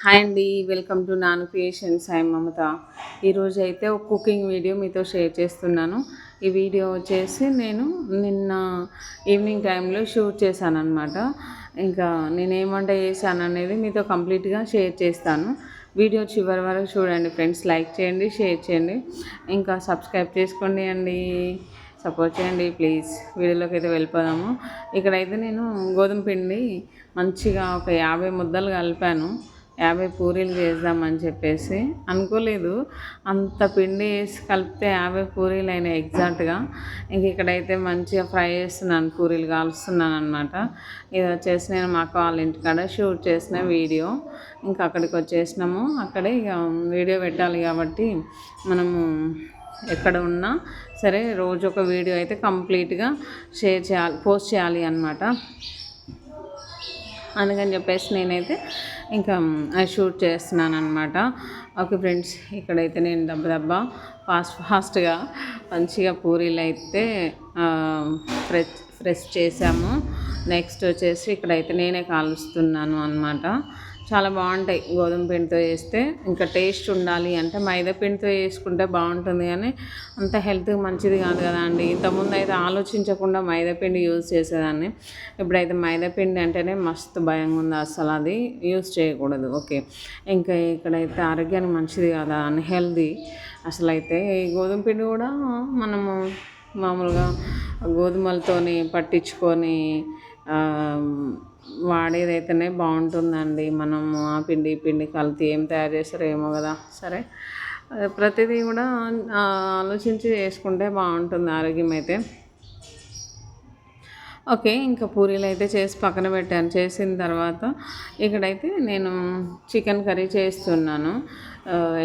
Hi అండి welcome to Nanu Creations. I Mamata. ఈరోజు అయితే ఒక కుకింగ్ వీడియో మీతో షేర్ చేస్తున్నాను. ఈ వీడియో వచ్చేసి నేను నిన్న ఈవినింగ్ టైంలో షూట్ చేశాను అనమాట ఇంకా నేను ఏం వంట చేశాను అనేది మీతో కంప్లీట్గా షేర్ చేస్తాను. వీడియో చివరి వరకు చూడండి ఫ్రెండ్స్ లైక్ చేయండి షేర్ చేయండి. ఇంకా సబ్స్క్రైబ్ చేసుకోండి అండి. సపోర్ట్ చేయండి ప్లీజ్. వీడియోలోకి అయితే వెళ్ళిపోదాము. ఇక్కడైతే నేను గోధుమ పిండి మంచిగా ఒక యాభై ముద్దలు కలిపాను. యాభై పూరీలు చేద్దామని చెప్పేసి అనుకోలేదు. అంత పిండి వేసి కలిపితే యాభై పూరీలు అయినాయి ఎగ్జాక్ట్గా. ఇంక ఇక్కడైతే మంచిగా ఫ్రై చేస్తున్నాను పూరీలు కాలుస్తున్నాను అనమాట ఇది వచ్చేసి నేను మాకు వాళ్ళ ఇంటికాడ షూట్ చేసిన వీడియో. ఇంకా అక్కడికి వచ్చేసినాము. అక్కడే ఇక వీడియో పెట్టాలి కాబట్టి మనము ఎక్కడ ఉన్నా సరే రోజు ఒక వీడియో అయితే కంప్లీట్గా షేర్ చేయాలి పోస్ట్ చేయాలి అనమాట అందుకని చెప్పేసి నేనైతే ఇంకా షూట్ చేస్తున్నాను అనమాట ఓకే ఫ్రెండ్స్ ఇక్కడైతే నేను దెబ్బ దెబ్బ ఫాస్ట్ ఫాస్ట్గా మంచిగా పూరీలు అయితే ఫ్రెష్ ఫ్రెష్ చేసాము నెక్స్ట్ వచ్చేసి ఇక్కడైతే నేనే కాలుస్తున్నాను అనమాట చాలా బాగుంటాయి గోధుమ పిండితో చేస్తే. ఇంకా టేస్ట్ ఉండాలి అంటే మైదా పిండితో చేసుకుంటే బాగుంటుంది కానీ అంత హెల్త్కి మంచిది కాదు కదా అండి. ఇంతకుముందు అయితే ఆలోచించకుండా మైదా పిండి యూజ్ చేసేదాన్ని. ఇప్పుడైతే మైదా పిండి అంటేనే మస్తు భయంగా ఉంది అసలు అది. యూజ్ చేయకూడదు. ఓకే. ఇంకా ఇక్కడైతే ఆరోగ్యానికి మంచిది కదా అన్హెల్దీ అసలు అయితే ఈ గోధుమ పిండి కూడా మనము మామూలుగా గోధుమలతోని పట్టించుకొని వాడేదైతేనే బాగుంటుందండి. మనము ఆ పిండి పిండి కలిపి ఏం తయారు చేస్తారో ఏమో కదా. సరే. ప్రతిదీ కూడా ఆలోచించి చేసుకుంటే బాగుంటుంది ఆరోగ్యం అయితే ఓకే. ఇంకా పూరీలు అయితే చేసి పక్కన పెట్టాను. చేసిన తర్వాత ఇక్కడైతే నేను చికెన్ కర్రీ చేస్తున్నాను.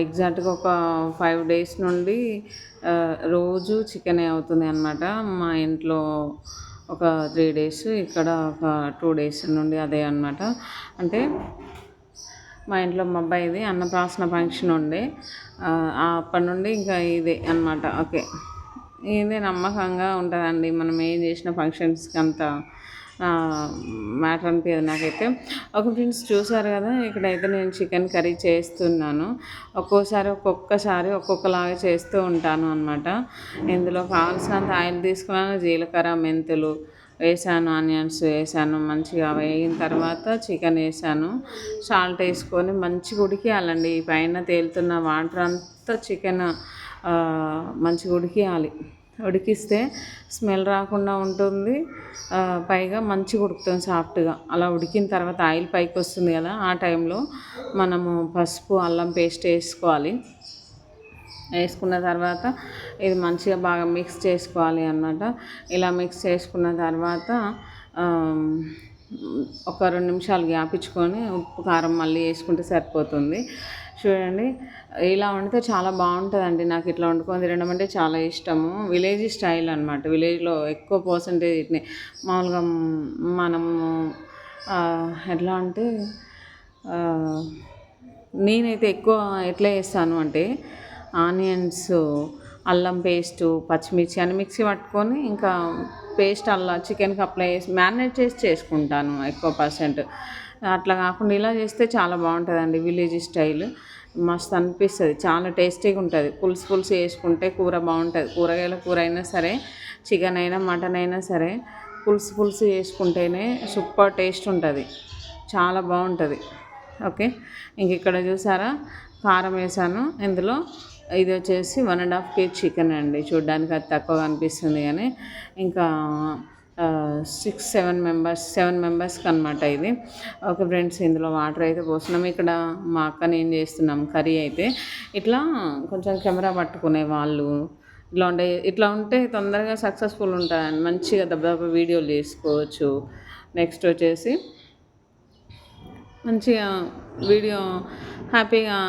ఎగ్జాక్ట్గా ఒక ఫైవ్ డేస్ నుండి రోజు చికెనే అవుతుంది అనమాట మా ఇంట్లో ఒక త్రీ డేస్ ఇక్కడ ఒక టూ డేస్ నుండి అదే అనమాట అంటే మా ఇంట్లో మా అబ్బాయిది అన్నప్రాసన ఫంక్షన్ ఉండే. అప్పటి నుండి ఇంకా ఇదే అనమాట ఓకే. ఇదే నమ్మకంగా ఉంటుందండి. మనం ఏం చేసిన ఫంక్షన్స్కి అంత మ్యాటర్ అనిపించదు నాకైతే. ఒక ఫ్రెండ్స్ చూసారు కదా ఇక్కడైతే నేను చికెన్ కర్రీ చేస్తున్నాను. ఒక్కోసారి ఒక్కొక్కసారి ఒక్కొక్కలాగా చేస్తూ ఉంటాను అనమాట ఇందులో కావాల్సినంత ఆయిల్ తీసుకున్నాను జీలకర్ర మెంతులు వేసాను ఆనియన్స్ వేసాను మంచిగా వేగిన తర్వాత చికెన్ వేసాను. సాల్ట్ వేసుకొని మంచిగా ఉడికియాలండి. పైన తేలుతున్న వాటర్ అంతా చికెన్ మంచిగా ఉడికియాలి. ఉడికిస్తే స్మెల్ రాకుండా ఉంటుంది. పైగా మంచిగా ఉడుకుతుంది సాఫ్ట్గా. అలా ఉడికిన తర్వాత ఆయిల్ పైకి వస్తుంది కదా ఆ టైంలో మనము పసుపు అల్లం పేస్ట్ వేసుకోవాలి. వేసుకున్న తర్వాత ఇది మంచిగా బాగా మిక్స్ చేసుకోవాలి అన్నమాట. ఇలా మిక్స్ చేసుకున్న తర్వాత ఒక రెండు నిమిషాలు గ్యాపించుకొని ఉప్పు కారం మళ్ళీ వేసుకుంటే సరిపోతుంది. చూడండి. ఇలా వండితే చాలా బాగుంటుందండి. నాకు ఇట్లా వండుకొని తినడం అంటే చాలా ఇష్టము. విలేజ్ స్టైల్ అనమాట విలేజ్లో ఎక్కువ పర్సంటేజ్ ఇట్ని. మామూలుగా మనము ఎట్లా అంటే నేనైతే ఎక్కువ ఎట్లా చేస్తాను అంటే ఆనియన్స్ అల్లం పేస్టు పచ్చిమిర్చి అని మిక్సీ పట్టుకొని ఇంకా పేస్ట్ అల్లా చికెన్కి అప్లై చేసి మ్యారినేట్ చేసి చేసుకుంటాను ఎక్కువ పర్సెంట్. అట్లా కాకుండా ఇలా చేస్తే చాలా బాగుంటుందండి విలేజ్ స్టైల్. మస్తు అనిపిస్తుంది. చాలా టేస్టీగా ఉంటుంది. పులుసు పులుసు వేసుకుంటే కూర బాగుంటుంది. కూరగాయల కూర అయినా సరే చికెన్ అయినా మటన్ అయినా సరే పులుసు పులుసు వేసుకుంటేనే సూపర్ టేస్ట్ ఉంటుంది. చాలా బాగుంటుంది. ఓకే? ఇంక ఇక్కడ చూసారా? కారం వేసాను. ఇందులో ఇది వచ్చేసి one and half KG chicken అండి. చూడ్డానికి అది తక్కువ అనిపిస్తుంది కానీ ఇంకా సిక్స్ సెవెన్ మెంబర్స్ సెవెన్ మెంబర్స్కి అనమాట ఇది. ఓకే ఫ్రెండ్స్ ఇందులో వాటర్ అయితే పోస్తున్నాం. ఇక్కడ మా అక్క ఏం చేస్తున్నాం కర్రీ అయితే. ఇట్లా కొంచెం కెమెరా పట్టుకునే వాళ్ళు ఇట్లా ఉండే ఇట్లా ఉంటే తొందరగా సక్సెస్ఫుల్ ఉంటాయని మంచిగా దెబ్బ దెబ్బ వీడియోలు చేసుకోవచ్చు నెక్స్ట్ వచ్చేసి మంచిగా వీడియో హ్యాపీగా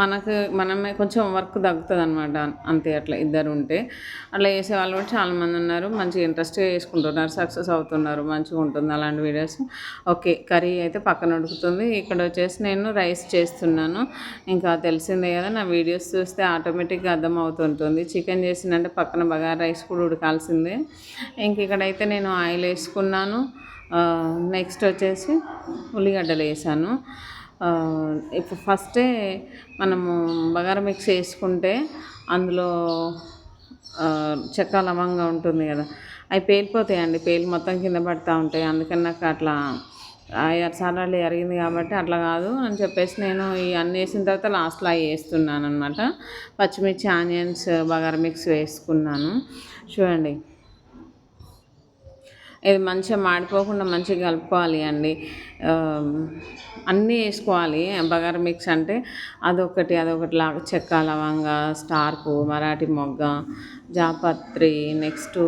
మనకు మనమే కొంచెం వర్క్ తగ్గుతుంది అనమాట అంతే అట్లా ఇద్దరు ఉంటే. అట్లా చేసే వాళ్ళు కూడా చాలామంది ఉన్నారు. మంచిగా ఇంట్రెస్ట్గా చేసుకుంటున్నారు సక్సెస్ అవుతున్నారు మంచిగా ఉంటుంది అలాంటి వీడియోస్. ఓకే కర్రీ అయితే పక్కన ఉడుకుతుంది. ఇక్కడ వచ్చేసి నేను రైస్ చేస్తున్నాను. ఇంకా తెలిసిందే కదా నా వీడియోస్ చూస్తే ఆటోమేటిక్గా అర్థం అవుతుంటుంది చికెన్ చేసిందంటే పక్కన బగారా రైస్ కూడా ఉడకాల్సిందే. ఇంక ఇక్కడైతే నేను ఆయిల్ వేసుకున్నాను. నెక్స్ట్ వచ్చేసి ఉల్లిగడ్డలు వేసాను. ఇప్పుడు ఫస్టే మనము బగారా మిక్స్ వేసుకుంటే అందులో చెక్క లవంగా ఉంటుంది కదా అవి పేలిపోతాయండి పేలి మొత్తం కింద పడుతూ ఉంటాయి. అందుకని నాకు అట్లా సార్లు జరిగింది కాబట్టి అట్లా కాదు అని చెప్పేసి నేను ఈ అన్నీ వేసిన తర్వాత లాస్ట్లో అవి వేస్తున్నాను అనమాట పచ్చిమిర్చి ఆనియన్స్ బగారా మిక్స్ వేసుకున్నాను. చూడండి. ఇది మంచిగా మాడిపోకుండా మంచిగా కలుపుకోవాలి అండి. అన్నీ వేసుకోవాలి. బగారం మిక్స్ అంటే అదొకటి అదొకటి లాగా చెక్క లవంగ స్టార్పు మరాఠీ మొగ్గ జాపత్రి నెక్స్ట్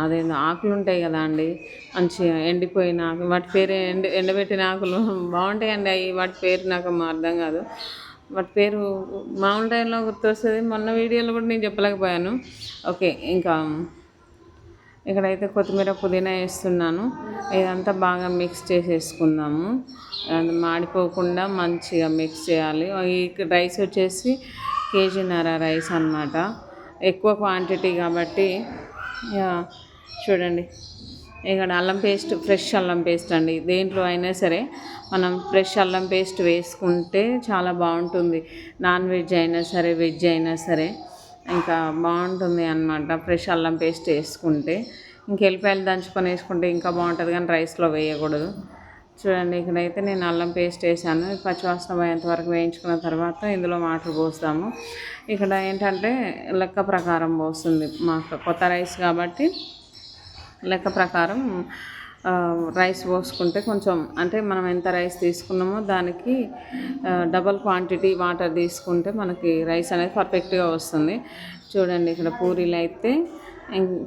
అదేందో ఆకులు ఉంటాయి కదా అండి. మంచిగా ఎండిపోయిన ఆకులు వాటి పేరు ఎండ ఎండబెట్టిన ఆకులు బాగుంటాయండి అవి. వాటి పేరు నాకు అర్థం కాదు. వాటి పేరు మామూలు టైంలో గుర్తొస్తుంది. మొన్న వీడియోలో కూడా నేను చెప్పలేకపోయాను. ఓకే ఇంకా ఇక్కడైతే కొత్తిమీర పుదీనా వేస్తున్నాను. ఇదంతా బాగా మిక్స్ చేసేసుకుందాము. అది మాడిపోకుండా మంచిగా మిక్స్ చేయాలి. ఈ రైస్ వచ్చేసి కేజీన్నర రైస్ అన్నమాట. ఎక్కువ క్వాంటిటీ కాబట్టి చూడండి. ఇక్కడ అల్లం పేస్ట్ ఫ్రెష్ అల్లం పేస్ట్ అండి. దేంట్లో అయినా సరే మనం ఫ్రెష్ అల్లం పేస్ట్ వేసుకుంటే చాలా బాగుంటుంది. నాన్ వెజ్ అయినా సరే వెజ్ అయినా సరే. ఇంకా బాగుంటుంది అన్నమాట. ఫ్రెష్ అల్లం పేస్ట్ వేసుకుంటే. ఇంక ఎల్లిపాయలు దంచుకొని వేసుకుంటే ఇంకా బాగుంటుంది కానీ రైస్లో వేయకూడదు. చూడండి ఇక్కడైతే నేను అల్లం పేస్ట్ వేసాను. పచ్చివాసన పోయేంత వరకు వేయించుకున్న తర్వాత ఇందులో వాటర్ పోస్తాము. ఇక్కడ ఏంటంటే లెక్క ప్రకారం పోస్తుంది మాకు కొత్త రైస్ కాబట్టి లెక్క ప్రకారం రైస్ పోసుకుంటే కొంచెం అంటే మనం ఎంత రైస్ తీసుకున్నామో దానికి డబల్ క్వాంటిటీ వాటర్ తీసుకుంటే మనకి రైస్ అనేది పర్ఫెక్ట్గా వస్తుంది. చూడండి ఇక్కడ పూరీలు అయితే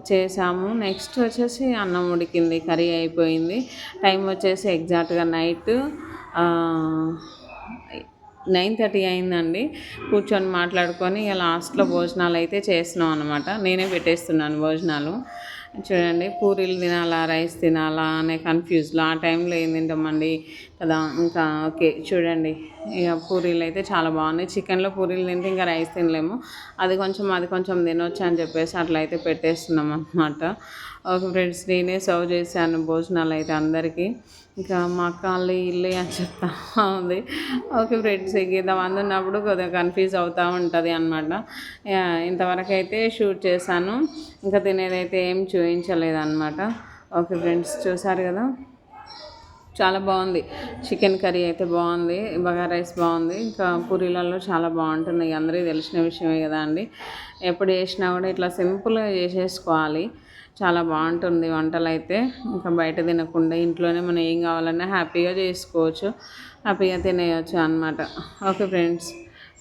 చేసాము. నెక్స్ట్ వచ్చేసి అన్నం ఉడికింది కర్రీ అయిపోయింది. టైం వచ్చేసి ఎగ్జాక్ట్గా నైట్ నైన్ థర్టీ అయిందండి. కూర్చొని మాట్లాడుకొని ఇక లాస్ట్లో భోజనాలు అయితే చేస్తున్నాం అనమాట నేనే పెట్టేస్తున్నాను భోజనాలు. చూడండి పూరీలు తినాలా రైస్ తినాలా అనే కన్ఫ్యూజ్లో ఆ టైంలో ఏం తింటామండి? కదా ఇంకా ఓకే చూడండి. ఇక పూరీలు అయితే చాలా బాగున్నాయి. చికెన్లో పూరీలు తింటే ఇంకా రైస్ తినలేము. అది కొంచెం అది కొంచెం తినొచ్చు అని చెప్పేసి అట్లా అయితే పెట్టేస్తున్నాం అనమాట ఫ్రెండ్స్ నేనే సర్వ్ చేశాను భోజనాలు అయితే అందరికీ. ఇంకా మా అక్క వాళ్ళు ఇల్లు అని చెప్తా ఉంది. ఓకే ఫ్రెండ్స్ ఇక అందున్నప్పుడు ఉన్నప్పుడు కొద్దిగా కన్ఫ్యూజ్ అవుతూ ఉంటుంది అనమాట ఇంతవరకు అయితే షూట్ చేశాను. ఇంకా తినేదైతే ఏం చూపించలేదు అనమాట ఓకే ఫ్రెండ్స్ చూసారు కదా? చాలా బాగుంది. చికెన్ కర్రీ అయితే బాగుంది బగారా రైస్ బాగుంది ఇంకా పూరీలలో చాలా బాగుంటుంది. అందరికీ తెలిసిన విషయమే కదా అండి. ఎప్పుడు చేసినా కూడా ఇట్లా సింపుల్గా చేసేసుకోవాలి. చాలా బాగుంటుంది వంటలు అయితే ఇంకా బయట తినకుండా ఇంట్లోనే మనం ఏం కావాలన్నా హ్యాపీగా చేసుకోవచ్చు. హ్యాపీగా తినేయచ్చు అనమాట ఓకే ఫ్రెండ్స్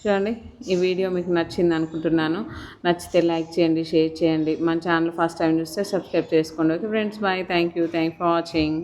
చూడండి ఈ వీడియో మీకు నచ్చింది అనుకుంటున్నాను. నచ్చితే లైక్ చేయండి షేర్ చేయండి. మన ఛానల్ ఫస్ట్ టైం చూస్తే సబ్స్క్రైబ్ చేసుకోండి. Okay friends bye. Thank you. Thank for watching.